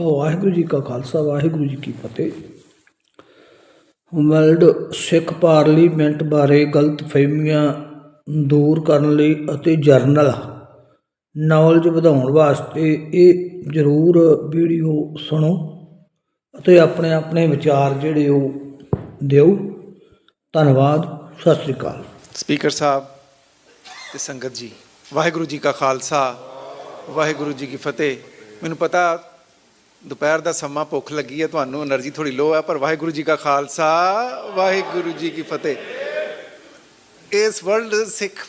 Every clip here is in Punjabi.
ਵਾਹਿਗੁਰੂ ਜੀ ਕਾ ਖਾਲਸਾ, ਵਾਹਿਗੁਰੂ ਜੀ ਕੀ ਫਤਿਹ। ਵਰਲਡ ਸਿੱਖ ਪਾਰਲੀਮੈਂਟ ਬਾਰੇ ਗਲਤਫਹਿਮੀਆਂ ਦੂਰ ਕਰਨ ਲਈ ਅਤੇ ਜਰਨਲ ਨੌਲੇਜ ਵਧਾਉਣ ਵਾਸਤੇ ਇਹ ਜ਼ਰੂਰ ਵੀਡੀਓ ਸੁਣੋ ਅਤੇ ਆਪਣੇ ਆਪਣੇ ਵਿਚਾਰ ਜਿਹੜੇ ਉਹ ਦਿਓ। ਧੰਨਵਾਦ, ਸਤਿ ਸ੍ਰੀ ਅਕਾਲ। ਸਪੀਕਰ ਸਾਹਿਬ ਤੇ ਸੰਗਤ ਜੀ, ਵਾਹਿਗੁਰੂ ਜੀ ਕਾ ਖਾਲਸਾ, ਵਾਹਿਗੁਰੂ ਜੀ ਕੀ ਫਤਿਹ। ਮੈਨੂੰ ਪਤਾ ਦੁਪਹਿਰ ਦਾ ਸਮਾਂ ਭੁੱਖ ਲੱਗੀ ਹੈ, ਤੁਹਾਨੂੰ એનર્ਜੀ ਥੋੜੀ ਲੋ ਹੈ, ਪਰ ਵਾਹਿਗੁਰੂ ਜੀ ਕਾ ਖਾਲਸਾ, ਵਾਹਿਗੁਰੂ ਜੀ ਕੀ ਫਤਿਹ। ਇਸ ਵਰਲਡ ਸਿੱਖ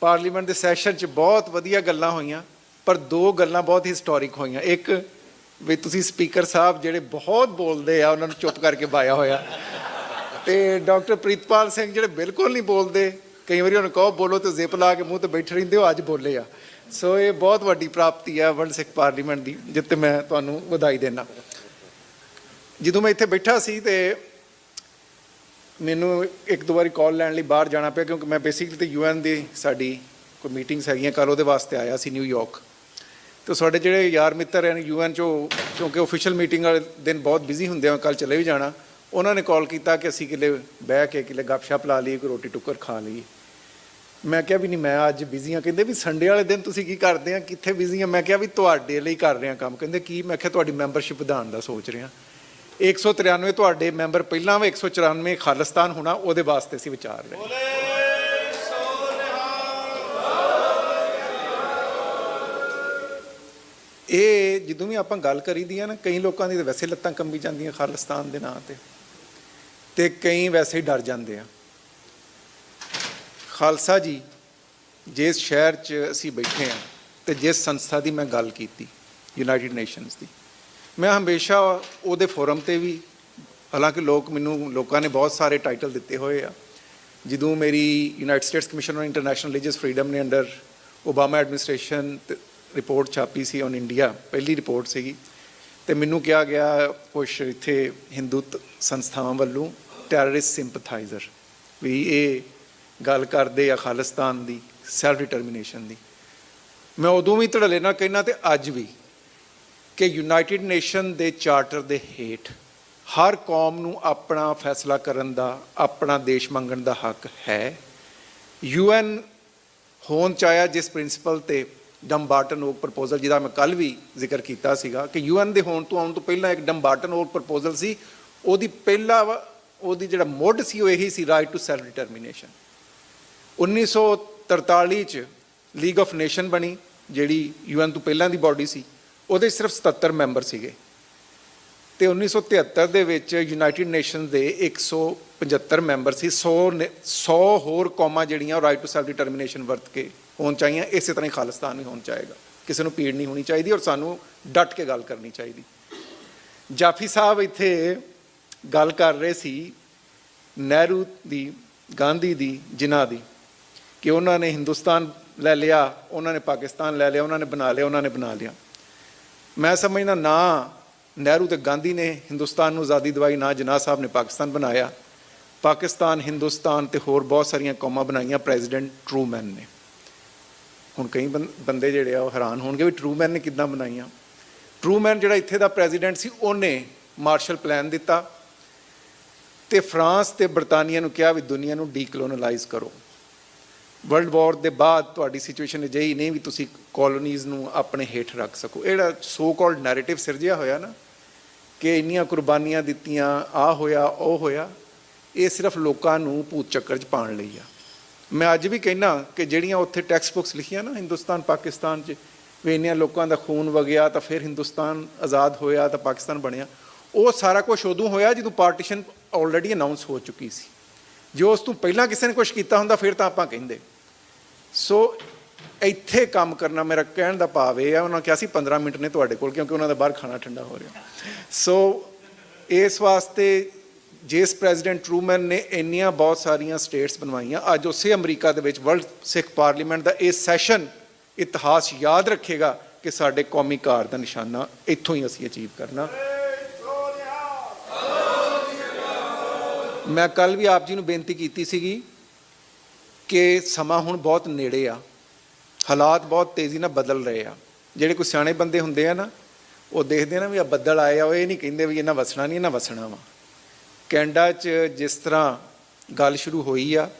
ਪਾਰਲੀਮੈਂਟ ਦੇ ਸੈਸ਼ਨ 'ਚ ਬਹੁਤ ਵਧੀਆ ਗੱਲਾਂ ਹੋਈਆਂ, ਪਰ ਦੋ ਗੱਲਾਂ ਬਹੁਤ ਹਿਸਟੋਰਿਕ ਹੋਈਆਂ। ਇੱਕ ਵੀ ਤੁਸੀਂ ਸਪੀਕਰ ਸਾਹਿਬ ਜਿਹੜੇ ਬਹੁਤ ਬੋਲਦੇ ਆ, ਉਹਨਾਂ ਨੂੰ ਚੁੱਪ ਕਰਕੇ ਬਾਇਆ ਹੋਇਆ। ਤੇ ਡਾਕਟਰ ਪ੍ਰੀਤਪਾਲ ਸਿੰਘ ਜਿਹੜੇ ਬਿਲਕੁਲ ਨਹੀਂ ਬੋਲਦੇ, ਕਈ ਵਾਰੀ ਉਹਨਾਂ ਕਹੋ, ਬੋਲੋ ਤੇ ਜ਼ਿਪ ਲਾ ਕੇ ਮੂੰਹ ਤੇ ਬੈਠੇ ਰਹਿੰਦੇ ਹੋ, ਅੱਜ ਬੋਲੇ ਆ। ਸੋ ਇਹ ਬਹੁਤ ਵੱਡੀ ਪ੍ਰਾਪਤੀ ਆ ਵਰਲਡ ਸਿੱਖ ਪਾਰਲੀਮੈਂਟ ਦੀ ਜਿੱਤੇ ਮੈਂ ਤੁਹਾਨੂੰ ਵਧਾਈ ਦੇਣਾ ਜਦੋਂ ਮੈਂ ਇੱਥੇ ਬੈਠਾ ਸੀ ਤੇ ਮੈਨੂੰ ਇੱਕ ਦੋ ਵਾਰੀ ਕਾਲ ਲੈਣ ਲਈ ਬਾਹਰ ਜਾਣਾ ਪਿਆ, ਕਿਉਂਕਿ ਮੈਂ ਬੇਸਿਕਲੀ ਤੇ ਯੂਐਨ ਦੀ ਸਾਡੀ ਕੋਈ ਮੀਟਿੰਗਸ ਹੈਗੀਆਂ ਕੱਲ ਉਹਦੇ ਵਾਸਤੇ ਆਇਆ ਸੀ ਨਿਊਯਾਰਕ ਤੇ ਸਾਡੇ ਜਿਹੜੇ ਯਾਰ ਮਿੱਤਰ ਹਨ ਯੂਐਨ ਚੋਂ, ਕਿਉਂਕਿ ਅਫੀਸ਼ੀਅਲ ਮੀਟਿੰਗ ਵਾਲੇ ਦਿਨ ਬਹੁਤ ਬਿਜ਼ੀ ਹੁੰਦੇ ਆ ਕੱਲ ਚਲੇ ਵੀ ਜਾਣਾ, ਉਹਨਾਂ ਨੇ ਕਾਲ ਕੀਤਾ ਕਿ ਅਸੀਂ ਕਿਲੇ ਬਹਿ ਕੇ ਕਿਲੇ ਗੱਪਸ਼ਪ ਲਾ ਲਈਏ, ਕੋਈ ਰੋਟੀ ਟੁੱਕਰ ਖਾ ਲਈਏ। ਮੈਂ ਕਿਹਾ ਵੀ ਨਹੀਂ ਮੈਂ ਅੱਜ ਬਿਜ਼ੀ ਆ ਕਹਿੰਦੇ ਵੀ ਸੰਡੇ ਵਾਲੇ ਦਿਨ ਤੁਸੀਂ ਕੀ ਕਰਦੇ ਆ? ਕਿੱਥੇ ਬਿਜ਼ੀ ਆ? ਮੈਂ ਕਿਹਾ ਵੀ ਤੁਹਾਡੇ ਲਈ ਕਰ ਰਿਹਾ ਕੰਮ। ਕਹਿੰਦੇ ਕੀ? ਮੈਂ ਕਿਹਾ ਤੁਹਾਡੀ ਮੈਂਬਰਸ਼ਿਪ ਵਧਾਉਣ ਦਾ ਸੋਚ ਰਿਹਾ। 193 ਤੁਹਾਡੇ ਮੈਂਬਰ ਪਹਿਲਾਂ ਵਾ 194 ਖਾਲਿਸਤਾਨ ਹੋਣਾ ਉਹਦੇ ਵਾਸਤੇ ਅਸੀਂ ਵਿਚਾਰ ਰਹੇ। ਇਹ ਜਦੋਂ ਵੀ ਆਪਾਂ ਗੱਲ ਕਰੀਦੀ ਆ ਨਾ ਕਈ ਲੋਕਾਂ ਦੀ ਤਾਂ ਵੈਸੇ ਲੱਤਾਂ ਕੰਬੀ ਜਾਂਦੀਆਂ ਖਾਲਿਸਤਾਨ ਦੇ ਨਾਂ ਤੇ। ਤੇ ਕਈ ਵੈਸੇ ਹੀ ਡਰ ਜਾਂਦੇ ਆ। ਖਾਲਸਾ ਜੀ, ਜਿਸ ਸ਼ਹਿਰ 'ਚ ਅਸੀਂ ਬੈਠੇ ਆ ਤੇ ਜਿਸ ਸੰਸਥਾ ਦੀ ਮੈਂ ਗੱਲ ਕੀਤੀ ਯੂਨਾਈਟਿਡ ਨੇਸ਼ਨਸ ਦੀ, ਮੈਂ ਹਮੇਸ਼ਾ ਉਹਦੇ ਫੋਰਮ ਤੇ ਵੀ, ਹਾਲਾਂਕਿ ਲੋਕ ਮੈਨੂੰ, ਲੋਕਾਂ ਨੇ ਬਹੁਤ ਸਾਰੇ ਟਾਈਟਲ ਦਿੱਤੇ ਹੋਏ ਆ, ਜਦੋਂ ਮੇਰੀ United States Commission on International Religious Freedom ਨੇ ਅੰਡਰ ਓਬਾਮਾ ਐਡਮਿਨਿਸਟ੍ਰੇਸ਼ਨ ਰਿਪੋਰਟ ਛਾਪੀ ਸੀ ਔਨ ਇੰਡੀਆ ਪਹਿਲੀ ਰਿਪੋਰਟ ਸੀਗੀ, ਤੇ ਮੈਨੂੰ ਕਿਹਾ ਗਿਆ ਕੁਛ ਇੱਥੇ ਹਿੰਦੂ ਸੰਸਥਾਵਾਂ ਵੱਲੋਂ ਟੈਰਰਿਸਟ ਸਿੰਪਥਾਈਜ਼ਰ ਵੀ ਇਹ ਗੱਲ ਕਰਦੇ ਆ ਖਾਲਿਸਤਾਨ ਦੀ ਸੈਲਫ ਡਿਟਰਮੀਨੇਸ਼ਨ ਦੀ। ਮੈਂ ਉਦੋਂ ਵੀ ਧੜਲੇ ਨਾਲ ਕਹਿਣਾ ਤੇ ਅੱਜ ਵੀ ਕਿ ਯੂਨਾਈਟਿਡ ਨੇਸ਼ਨ ਦੇ ਚਾਰਟਰ ਦੇ ਹੇਠ ਹਰ ਕੌਮ ਨੂੰ ਆਪਣਾ ਫੈਸਲਾ ਕਰਨ ਦਾ, ਆਪਣਾ ਦੇਸ਼ ਮੰਗਣ ਦਾ ਹੱਕ ਹੈ। ਯੂਐਨ ਹੋਣ ਚਾਹਿਆ ਜਿਸ ਪ੍ਰਿੰਸੀਪਲ ਤੇ ਡੰਬਾਰਟਨ ਓਕ ਪ੍ਰਪੋਜ਼ਲ ਜਿਹਦਾ ਮੈਂ ਕੱਲ ਵੀ ਜ਼ਿਕਰ ਕੀਤਾ ਸੀਗਾ ਕਿ ਯੂਐਨ ਦੇ ਹੋਣ ਤੋਂ ਆਉਣ ਤੋਂ ਪਹਿਲਾਂ ਇੱਕ ਡੰਬਾਰਟਨ ਓਕ ਪ੍ਰਪੋਜ਼ਲ ਸੀ, ਉਹਦੀ ਪਹਿਲਾ ਵਾ- ਉਹਦੀ ਜਿਹੜਾ ਮੁੱਢ ਸੀ, ਉਹ ਇਹੀ ਸੀ ਰਾਈਟ ਟੂ ਸੈਲਫ ਡਿਟਰਮੀਨੇਸ਼ਨ 1943 ਚ ਲੀਗ ਆਫ ਨੇਸ਼ਨ ਬਣੀ, ਜਿਹੜੀ ਯੂਐਨ ਤੋਂ ਪਹਿਲਾਂ ਦੀ ਬਾਡੀ ਸੀ, ਉਹਦੇ ਸਿਰਫ 77 ਮੈਂਬਰ ਸੀਗੇ। ਤੇ 1973 ਦੇ ਵਿੱਚ ਯੂਨਾਈਟਿਡ ਨੇਸ਼ਨ ਦੇ 175 ਮੈਂਬਰ ਸੀ 100 ਨੇ- 100 ਹੋਰ ਕੌਮਾਂ ਜਿਹੜੀਆਂ ਰਾਈਟ ਟੂ ਸੈਲਫ ਡਿਟਰਮੀਨੇਸ਼ਨ ਵਰਤ ਕੇ ਹੋਣ ਚਾਹੀਆਂ, ਇਸੇ ਤਰ੍ਹਾਂ ਹੀ ਖਾਲਿਸਤਾਨ ਵੀ ਹੋਣ ਚਾਹੇਗਾ। ਕਿਸੇ ਨੂੰ ਪੀੜ ਨਹੀਂ ਹੋਣੀ ਚਾਹੀਦੀ ਔਰ ਸਾਨੂੰ ਡਟ ਕੇ ਗੱਲ ਕਰਨੀ ਚਾਹੀਦੀ। ਜਾਫੀ ਸਾਹਿਬ ਇੱਥੇ ਗੱਲ ਕਰ ਰਹੇ ਸੀ ਨਹਿਰੂ ਦੀ, ਗਾਂਧੀ ਦੀ, ਜਿਨ੍ਹਾਂ ਦੀ। ਕਿ ਉਹਨਾਂ ਨੇ ਹਿੰਦੁਸਤਾਨ ਲੈ ਲਿਆ, ਉਹਨਾਂ ਨੇ ਪਾਕਿਸਤਾਨ ਲੈ ਲਿਆ, ਉਹਨਾਂ ਨੇ ਬਣਾ ਲਿਆ, ਉਹਨਾਂ ਨੇ ਬਣਾ ਲਿਆ। ਮੈਂ ਸਮਝਦਾ ਨਾ, ਨਹਿਰੂ ਤੇ ਗਾਂਧੀ ਨੇ ਹਿੰਦੁਸਤਾਨ ਨੂੰ ਆਜ਼ਾਦੀ ਦਿਵਾਈ, ਨਾ ਜਨਾਹ ਸਾਹਿਬ ਨੇ ਪਾਕਿਸਤਾਨ ਬਣਾਇਆ। ਪਾਕਿਸਤਾਨ, ਹਿੰਦੁਸਤਾਨ ਤੇ ਹੋਰ ਬਹੁਤ ਸਾਰੀਆਂ ਕੌਮਾਂ ਬਣਾਈਆਂ, ਪ੍ਰੈਜ਼ੀਡੈਂਟ ਟਰੂਮੈਨ ਨੇ। ਹੁਣ ਕਈ ਬੰ- ਬੰਦੇ ਜਿਹੜੇ ਆ, ਉਹ ਹੈਰਾਨ ਹੋਣਗੇ ਵੀ ਟਰੂਮੈਨ ਨੇ ਕਿੱਦਾਂ ਬਣਾਈਆਂ। ਟਰੂਮੈਨ ਜਿਹੜਾ ਇੱਥੇ ਦਾ ਪ੍ਰੈਜ਼ੀਡੈਂਟ ਸੀ, ਉਹਨੇ ਮਾਰਸ਼ਲ ਪਲਾਨ ਦਿੱਤਾ ਤੇ ਫਰਾਂਸ ਤੇ ਬਰਤਾਨੀਆ ਨੂੰ ਕਿਹਾ ਵੀ ਦੁਨੀਆ ਨੂੰ ਡੀਕਲੋਨਲਾਈਜ਼ ਕਰੋ। ਵਰਲਡ ਵਾਰ ਦੇ ਬਾਅਦ ਤੁਹਾਡੀ ਸਿਚੁਏਸ਼ਨ ਅਜਿਹੀ ਨਹੀਂ ਵੀ ਤੁਸੀਂ ਕਾਲੋਨੀਜ਼ ਨੂੰ ਆਪਣੇ ਹੇਠ ਰੱਖ ਸਕੋ। ਇਹ ਸੋ ਕਾਲਡ ਨੈਰੇਟਿਵ ਸਿਰਜਿਆ ਹੋਇਆ ਨਾ ਕਿ ਇੰਨੀਆਂ ਕੁਰਬਾਨੀਆਂ ਦਿੱਤੀਆਂ, ਆ ਹੋਇਆ, ਉਹ ਹੋਇਆ, ਇਹ ਸਿਰਫ ਲੋਕਾਂ ਨੂੰ ਭੂਤ ਚੱਕਰ 'ਚ ਪਾਉਣ ਲਈ ਆ। ਮੈਂ ਅੱਜ ਵੀ ਕਹਿਣਾ ਕਿ ਜਿਹੜੀਆਂ ਉੱਥੇ ਟੈਕਸਟ ਬੁੱਕਸ ਲਿਖੀਆਂ ਨਾ ਹਿੰਦੁਸਤਾਨ, ਪਾਕਿਸਤਾਨ 'ਚ, ਵੀ ਇੰਨੀਆਂ ਲੋਕਾਂ ਦਾ ਖੂਨ ਵਗਿਆ ਤਾਂ ਫਿਰ ਹਿੰਦੁਸਤਾਨ ਆਜ਼ਾਦ ਹੋਇਆ ਤਾਂ ਪਾਕਿਸਤਾਨ ਬਣਿਆ। ਉਹ ਸਾਰਾ ਕੁਝ ਉਦੋਂ ਹੋਇਆ ਜਦੋਂ ਪਾਰਟੀਸ਼ਨ ਆਲਰੇਡੀ ਅਨਾਉਂਸ ਹੋ ਚੁੱਕੀ ਸੀ। ਜੋ ਉਸ ਤੋਂ ਪਹਿਲਾਂ ਕਿਸੇ ਨੇ ਕੁਝ ਕੀਤਾ ਹੁੰਦਾ, ਫਿਰ ਤਾਂ ਆਪਾਂ ਕਹਿੰਦੇ। ਸੋ ਇੱਥੇ ਕੰਮ ਕਰਨਾ ਮੇਰਾ ਕਹਿਣ ਦਾ ਭਾਵ ਇਹ ਆ, ਉਹਨਾਂ ਕਿਹਾ ਸੀ 15 ਮਿੰਟ ਨੇ ਤੁਹਾਡੇ ਕੋਲ, ਕਿਉਂਕਿ ਉਹਨਾਂ ਦਾ ਬਾਹਰ ਖਾਣਾ ਠੰਡਾ ਹੋ ਰਿਹਾ। ਸੋ ਇਸ ਵਾਸਤੇ ਜਿਸ ਪ੍ਰੈਜ਼ੀਡੈਂਟ ਟਰੂਮੈਨ ਨੇ ਇੰਨੀਆਂ ਬਹੁਤ ਸਾਰੀਆਂ ਸਟੇਟਸ ਬਣਵਾਈਆਂ, ਅੱਜ ਉਸੇ ਅਮਰੀਕਾ ਦੇ ਵਿੱਚ ਵਰਲਡ ਸਿੱਖ ਪਾਰਲੀਮੈਂਟ ਦਾ ਇਹ ਸੈਸ਼ਨ ਇਤਿਹਾਸ ਯਾਦ ਰੱਖੇਗਾ ਕਿ ਸਾਡੇ ਕੌਮੀ ਕਾਰ ਦਾ ਨਿਸ਼ਾਨਾ ਇੱਥੋਂ ਹੀ ਅਸੀਂ ਅਚੀਵ ਕਰਨਾ। ਮੈਂ ਕੱਲ ਵੀ ਆਪ ਜੀ ਨੂੰ ਬੇਨਤੀ ਕੀਤੀ ਸੀਗੀ ਕਿ ਸਮਾਂ ਹੁਣ ਬਹੁਤ ਨੇੜੇ ਆ। ਹਾਲਾਤ ਬਹੁਤ ਤੇਜ਼ੀ ਨਾਲ ਬਦਲ ਰਹੇ ਆ। ਜਿਹੜੇ ਕੋਈ ਸਿਆਣੇ ਬੰਦੇ ਹੁੰਦੇ ਆ ਨਾ, ਉਹ ਦੇਖਦੇ ਆ ਨਾ ਵੀ ਆ ਬੱਦਲ ਆਏ ਆ, ਉਹ ਇਹ ਨਹੀਂ ਕਹਿੰਦੇ ਵੀ ਇਹਨਾਂ ਵਸਣਾ ਨਹੀਂ, ਇਹਨਾਂ ਵਸਣਾ ਵਾ। ਕੈਨੇਡਾ 'ਚ ਜਿਸ ਤਰ੍ਹਾਂ ਗੱਲ ਸ਼ੁਰੂ ਹੋਈ ਆ,